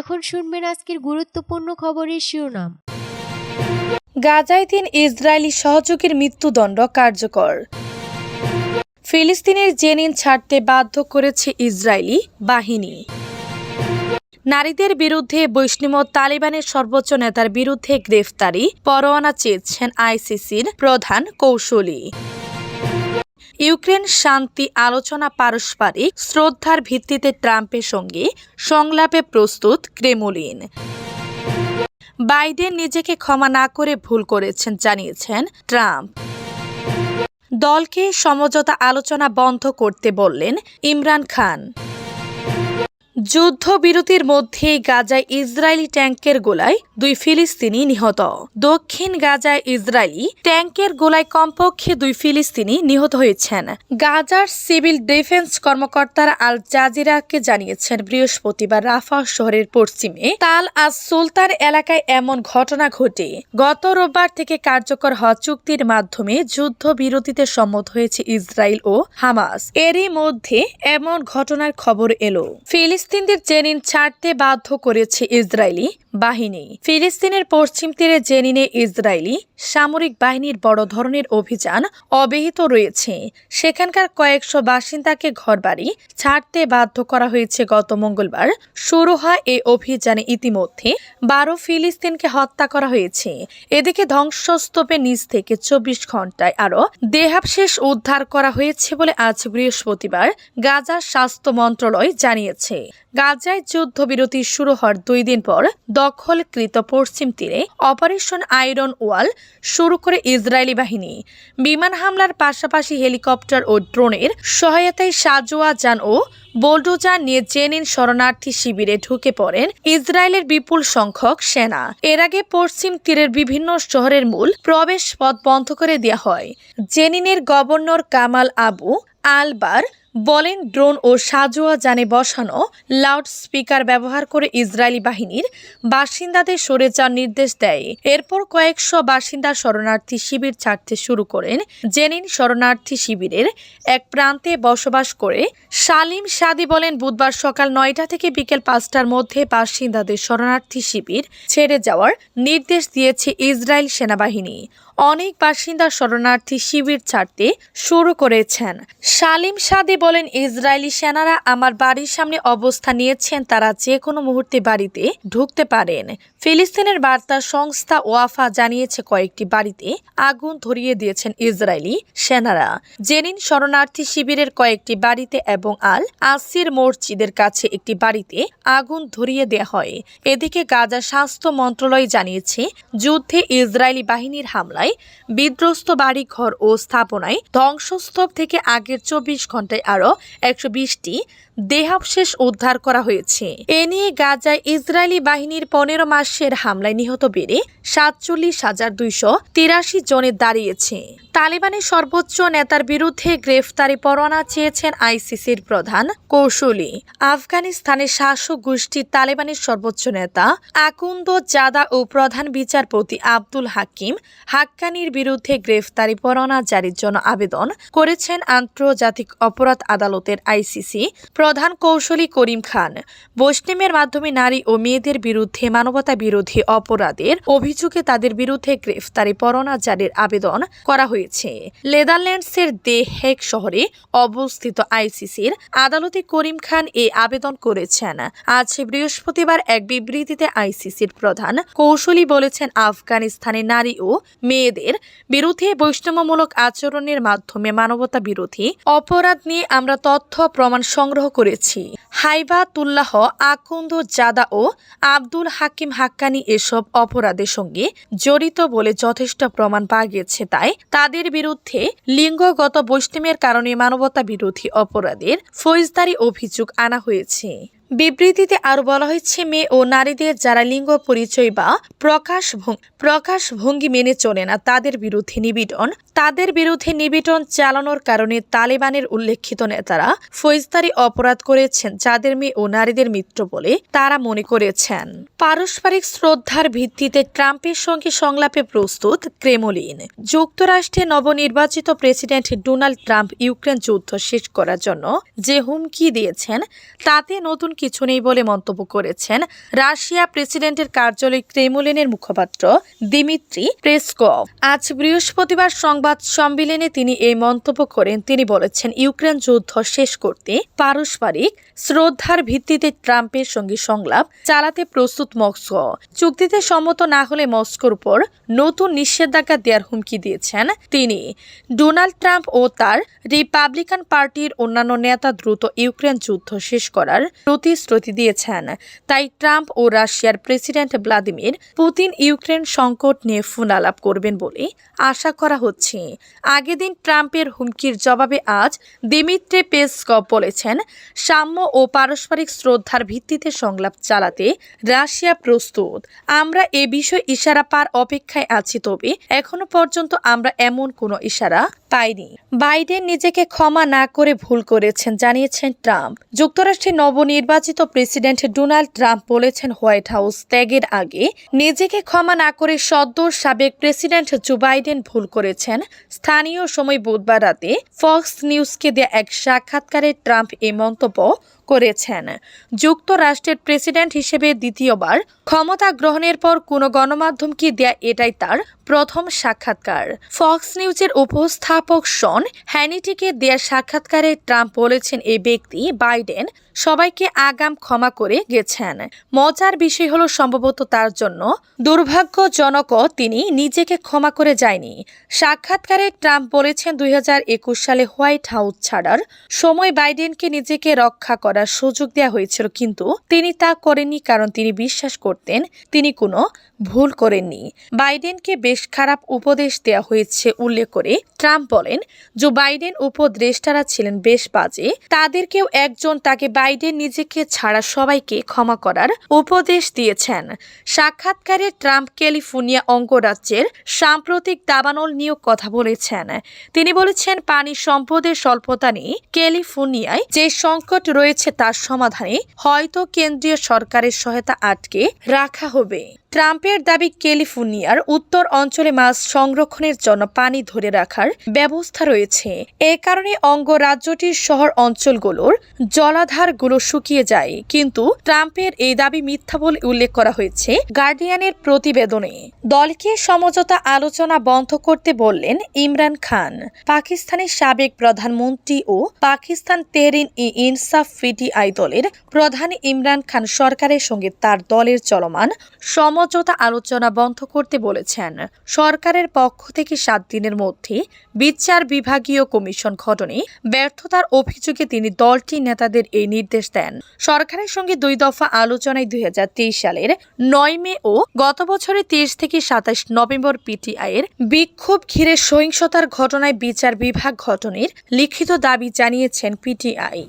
এখন শুনবেন আজকের গুরুত্বপূর্ণ খবরের শিরোনাম। গাজায় তিন ইসরায়েলি সহযোগীর মৃত্যুদণ্ড কার্যকর। ফিলিস্তিনের জেনিন ছাড়তে বাধ্য করেছে ইসরায়েলি বাহিনী। নারীদের বিরুদ্ধে বৈষ্ণব তালিবানের সর্বোচ্চ নেতার বিরুদ্ধে গ্রেফতারি, পরোয়ানা চেয়েছেন আইসিসির প্রধান কৌশলী। ইউক্রেন শান্তি আলোচনা পারস্পরিক শ্রদ্ধার ভিত্তিতে ট্রাম্পের সঙ্গে সংলাপে প্রস্তুত ক্রেমলিন। বাইডেন নিজেকে ক্ষমা না করে ভুল করেছেন, জানিয়েছেন ট্রাম্প। দলকে সমঝোতা আলোচনা বন্ধ করতে বললেন ইমরান খান। যুদ্ধবিরতির মধ্যেই গাজায় ইসরায়েলি ট্যাঙ্কের গোলায় দুই ফিলিস্তিনি নিহত। দক্ষিণ গাজায় ইসরায়েলি ট্যাঙ্কের গোলায় কমপক্ষে দুই ফিলিস্তিনি নিহত হয়েছেন। গাজার সিভিল ডিফেন্স কর্মকর্তারা আল জাজিরাকে জানিয়েছেন, বৃহস্পতিবার রাফা শহরের পশ্চিমে তাল আজ সুলতান এলাকায় এমন ঘটনা ঘটে। গত রোববার থেকে কার্যকর হওয়া চুক্তির মাধ্যমে যুদ্ধবিরতিতে সম্মত হয়েছে ইসরায়েল ও হামাস। এরই মধ্যে এমন ঘটনার খবর এলো। ফিলিস্তিনদের জেনিন ছাড়তে বাধ্য করেছে ইসরায়েলি বাহিনী। ফিলিস্তিনের পশ্চিম তীরে জেনিনে ইসরায়েলি সামরিক বাহিনীর বড় ধরনের অভিযান অব্যাহত রয়েছে। সেখানকার কয়েকশো বাসিন্দাকে ঘরবাড়ি ছাড়তে বাধ্য করা হয়েছে গত মঙ্গলবার। শুরু হয় এই অভিযানে ইতিমধ্যে বারো ফিলিস্তিনকে হত্যা করা হয়েছে। এদিকে ধ্বংসস্তূপের নিচ থেকে চব্বিশ ঘন্টায় আরও দেহাবশেষ উদ্ধার করা হয়েছে বলে আজ বৃহস্পতিবার গাজার স্বাস্থ্য মন্ত্রণালয় জানিয়েছে। গাজায় যুদ্ধবিরতি শুরু হওয়ার দুই দিন পর দখলকৃত পশ্চিম তীরে অপারেশন আয়রন ওয়াল শুরু করে ইসরায়েলি বাহিনী। বিমান হামলার পাশাপাশি হেলিকপ্টার ও ড্রোনের সহায়তায় সাজোয়া যান ও বোল্ডোজার নিয়ে জেনিন শরণার্থী শিবিরে ঢুকে পড়েন ইসরায়েলের বিপুল সংখ্যক সেনা। এর আগে পশ্চিম তীরের বিভিন্ন শহরের মূল প্রবেশ পথ বন্ধ করে দেওয়া হয়। জেনিনের গভর্নর কামাল আবু আলবার বলেন, ড্রোন ও সাজোয়া যানে বসানো লাউড স্পিকার ব্যবহার করে ইসরায়েলি বাহিনীর বাসিন্দাদের সরে যাওয়ার নির্দেশ দেয়। এরপর কয়েকশো বাসিন্দা শরণার্থী শিবির ছাড়তে শুরু করেন। জেনিন শরণার্থী শিবিরের এক প্রান্তে বসবাস করে। সালিম সাদি বলেন, বুধবার সকাল নয়টা থেকে বিকেল পাঁচটার মধ্যে বাসিন্দাদের শরণার্থী শিবির ছেড়ে যাওয়ার নির্দেশ দিয়েছে ইসরায়েল সেনাবাহিনী। অনেক বাসিন্দা শরণার্থী শিবির ছাড়তে শুরু করেছেন। সালিম সাদে বলেন, ইসরায়েলি সেনারা আমার বাড়ির সামনে অবস্থা নিয়েছেন, তারা যে কোনো মুহূর্তে বাড়িতে ঢুকতে পারেন। ফিলিস্তিনের বার্তা সংস্থা ওয়াফা জানিয়েছে, কয়েকটি বাড়িতে আগুন ধরিয়ে দিয়েছেন ইসরায়েলি সেনারা। জেনিন শরণার্থী শিবিরের কয়েকটি বাড়িতে এবং আল আসির মসজিদের কাছে একটি বাড়িতে আগুন ধরিয়ে দেওয়া হয়। এদিকে গাজা স্বাস্থ্য মন্ত্রণালয় জানিয়েছে, যুদ্ধে ইসরায়েলি বাহিনীর হামলায় বিধ্বস্ত বাড়ি ঘর ও স্থাপনায় ধ্বংসস্তূপ থেকে আগের চব্বিশ ঘন্টায় আরও একশো বিশটি দেহাবশেষ উদ্ধার করা হয়েছে। এ নিয়ে গাজায় ইসরায়েলি বাহিনীর পনেরো মাসের হামলায় নিহত বেড়ে সাতচল্লিশ হাজার দুইশো তিরাশি জনে দাঁড়িয়েছে। তালিবানের সর্বোচ্চ নেতার বিরুদ্ধে গ্রেফতারি পরোয়ানা চেয়েছেন আইসিসির প্রধান কৌশলী। আফগানিস্তানের শাসক গোষ্ঠী তালেবানের সর্বোচ্চ নেতা আকুন্দ জাদা ও প্রধান বিচারপতি আব্দুল হাকিম হাক্কানির বিরুদ্ধে গ্রেফতারি পরোয়ানা জারির জন্য আবেদন করেছেন আন্তর্জাতিক অপরাধ আদালতের আইসিসি প্রধান কৌশলী করিম খান। বৈষ্ণবের মাধ্যমে নারী ও মেয়েদের বিরুদ্ধে মানবতা বিরোধী অপরাধের অভিযোগে তাদের বিরুদ্ধে গ্রেফতারি পরোয়ানা জারির আবেদন করা হয়েছে। নেদারল্যান্ডসের দে হেক শহরে অবস্থিত আইসিসির আদালতে করিম খান এই আবেদন করেছেন। আজ বৃহস্পতিবার এক বিবৃতিতে আইসিসির প্রধান কৌশলী বলেছেন, আফগানিস্তানে নারী ও মেয়েদের বিরুদ্ধে বৈষম্যমূলক আচরণের মাধ্যমে মানবতা বিরোধী অপরাধ নিয়ে আমরা তথ্য প্রমাণ সংগ্রহ করেছি। হাইবাতুল্লাহ, আকুন্দ, জাদা ও আব্দুল হাকিম হাক্কানি এসব অপরাধের সঙ্গে জড়িত বলে যথেষ্ট প্রমাণ পাওয়া গেছে তাই তাদের বিরুদ্ধে লিঙ্গগত বৈষম্যের কারণে মানবতা বিরোধী অপরাধের ফৌজদারি অভিযোগ আনা হয়েছে। বিবৃতিতে আরও বলা হয়েছে, মেয়ে ও নারীদের যারা লিঙ্গ পরিচয় বা প্রকাশ প্রকাশ ভঙ্গি মেনে চলে না, তাদের বিরুদ্ধে নিবেদন তাদের বিরুদ্ধে নিবেদন চালানোর কারণে তালেবানের উল্লেখিত নেতারা ফৌজদারি অপরাধ করেছেন, যাদের মেয়ে ও নারীদের মিত্র বলে তারা মনে করেছেন। পারস্পরিক শ্রদ্ধার ভিত্তিতে ট্রাম্পের সঙ্গে সংলাপে প্রস্তুত ক্রেমলিন। যুক্তরাষ্ট্রে নবনির্বাচিত প্রেসিডেন্ট ডোনাল্ড ট্রাম্প ইউক্রেন যুদ্ধ শেষ করার জন্য যে হুমকি দিয়েছেন, তাতে নতুন কিছু নেই বলে মন্তব্য করেছেন রাশিয়া প্রেসিডেন্টের কার্যালয় ক্রেমলিনের মুখপাত্র দিমিত্রি প্রেসকভ আজ বৃহস্পতিবার সংবাদ সম্মেলনে তিনি এই মন্তব্য করেন। তিনি বলেছেন, ইউক্রেন যুদ্ধ শেষ করতে পারস্পরিক শ্রদ্ধার ভিত্তিতে ট্রাম্পের সঙ্গে সংলাপ চালাতে প্রস্তুত মস্কো। চুক্তিতে সম্মত না হলে মস্কোর উপর নতুন নিষেধাজ্ঞা দেওয়ার হুমকি দিয়েছেন তিনি। ডোনাল্ড ট্রাম্প ও তার রিপাবলিকান পার্টির অন্যান্য নেতা দ্রুত ইউক্রেন যুদ্ধ শেষ করার প্রতিশ্রুতি দিয়েছেন। তাই ট্রাম্প ও রাশিয়ার প্রেসিডেন্ট ভ্লাদিমির পুতিন ইউক্রেন সংকট নিয়ে ফোন আলাপ করবেন বলে আশা করা হচ্ছে। আগের দিন ট্রাম্পের হুমকির জবাবে আজ দিমিত্রে পেসকভ বলেছেন, সাম্য ও পারস্পরিক শ্রদ্ধার ভিত্তিতে সংলাপ চালাতে রাশিয়া প্রস্তুত। আমরা এ বিষয়ে ইশারা পার অপেক্ষায় আছি, তবে এখনও পর্যন্ত আমরা এমন কোনো ইশারা পাইনি। বাইডেন নিজেকে ক্ষমা না করে ভুল করেছেন, জানিয়েছেন ট্রাম্প। যুক্তরাষ্ট্রের নবনির্বাচিত প্রেসিডেন্ট ডোনাল্ড ট্রাম্প বলেছেন হোয়াইট হাউস ত্যাগের আগে নিজেকে ক্ষমা না করে সদ্য সাবেক প্রেসিডেন্ট জো বাইডেন ভুল করেছেন। স্থানীয় সময় বুধবার রাতে ফক্স নিউজকে দেয়া এক সাক্ষাৎকারে ট্রাম্প এ মন্তব্য করেছেন। যুক্তরাষ্ট্রের প্রেসিডেন্ট হিসেবে দ্বিতীয়বার ক্ষমতা গ্রহণের পর কোনো গণমাধ্যমকে দেয়া এটাই তার প্রথম সাক্ষাৎকার। ফক্স নিউজের উপস্থাপক শন হ্যানিটিকে দেয়া সাক্ষাৎকারে ট্রাম্প বলেছেন এই ব্যক্তি বাইডেন সবাইকে আগাম ক্ষমা করে গেছেন। মজার বিষয় হলো সম্ভবত তার জন্য দুর্ভাগ্যজনকও তিনি নিজেকে ক্ষমা করে যায়নি। সাক্ষাৎকারে ট্রাম্প বলেছেন দুই হাজার একুশ সালে হোয়াইট হাউস ছাড়ার সময় বাইডেনকে নিজেকে রক্ষা করার সুযোগ দেওয়া হয়েছিল, কিন্তু তিনি তা করেননি কারণ তিনি বিশ্বাস করতেন তিনি কোনো ভুল করেননি। বাইডেনকে বেশ খারাপ উপদেশ দেওয়া হয়েছে উল্লেখ করে ট্রাম্প বলেন যে বাইডেন উপদেষ্টারা ছিলেন বেশ বাজে। তাদেরকেও একজন তাকে বাইডেন নিজেকে ছাড়া সবাইকে ক্ষমা করার উপদেশ দিয়েছেন। সাক্ষাৎকারে ট্রাম্প ক্যালিফোর্নিয়া অঙ্গরাজ্যের সাম্প্রতিক দাবানল নিয়োগ কথা বলেছেন। তিনি বলেছেন, পানি সম্পদের স্বল্পতা নিয়ে ক্যালিফোর্নিয়ায় যে সংকট রয়েছে তার সমাধানে হয়তো কেন্দ্রীয় সরকারের সহায়তা আটকে রাখা হবে। ট্রাম্পের দাবি ক্যালিফোর্নিয়ার উত্তর অঞ্চলে মাছ সংরক্ষণের জন্য পানি ধরে রাখার ব্যবস্থা রয়েছে। এ কারণে অঙ্গরাজ্যটির শহর অঞ্চলগুলোর জলাধারগুলো শুকিয়ে যায়। কিন্তু ট্রাম্পের এই দাবি মিথ্যা বলে উল্লেখ করা হয়েছে গার্ডিয়ানের প্রতিবেদনে। দলকে সমঝোতা আলোচনা বন্ধ করতে বললেন ইমরান খান। পাকিস্তানের সাবেক প্রধানমন্ত্রী ও পাকিস্তান তেহরিন ই ইনসাফ পিটিআই দলের প্রধান ইমরান খান সরকারের সঙ্গে তার দলের চলমান সমঝোতা আলোচনা বন্ধ করতে বলেছেন। সরকারের পক্ষ থেকে সাত দিনের মধ্যে বিচার বিভাগীয় কমিশন ঘটনে ব্যর্থতার অভিযোগে তিনি দলটির নেতাদের এই নির্দেশ দেন। সরকারের সঙ্গে দুই দফা আলোচনায় দুই হাজার তেইশ সালের নয় মে ও গত বছরের তেইশ থেকে সাতাশ নভেম্বর পিটিআই এর বিক্ষোভ ঘিরে সহিংসতার ঘটনায় বিচার বিভাগ ঘটনের লিখিত দাবি জানিয়েছেন পিটিআই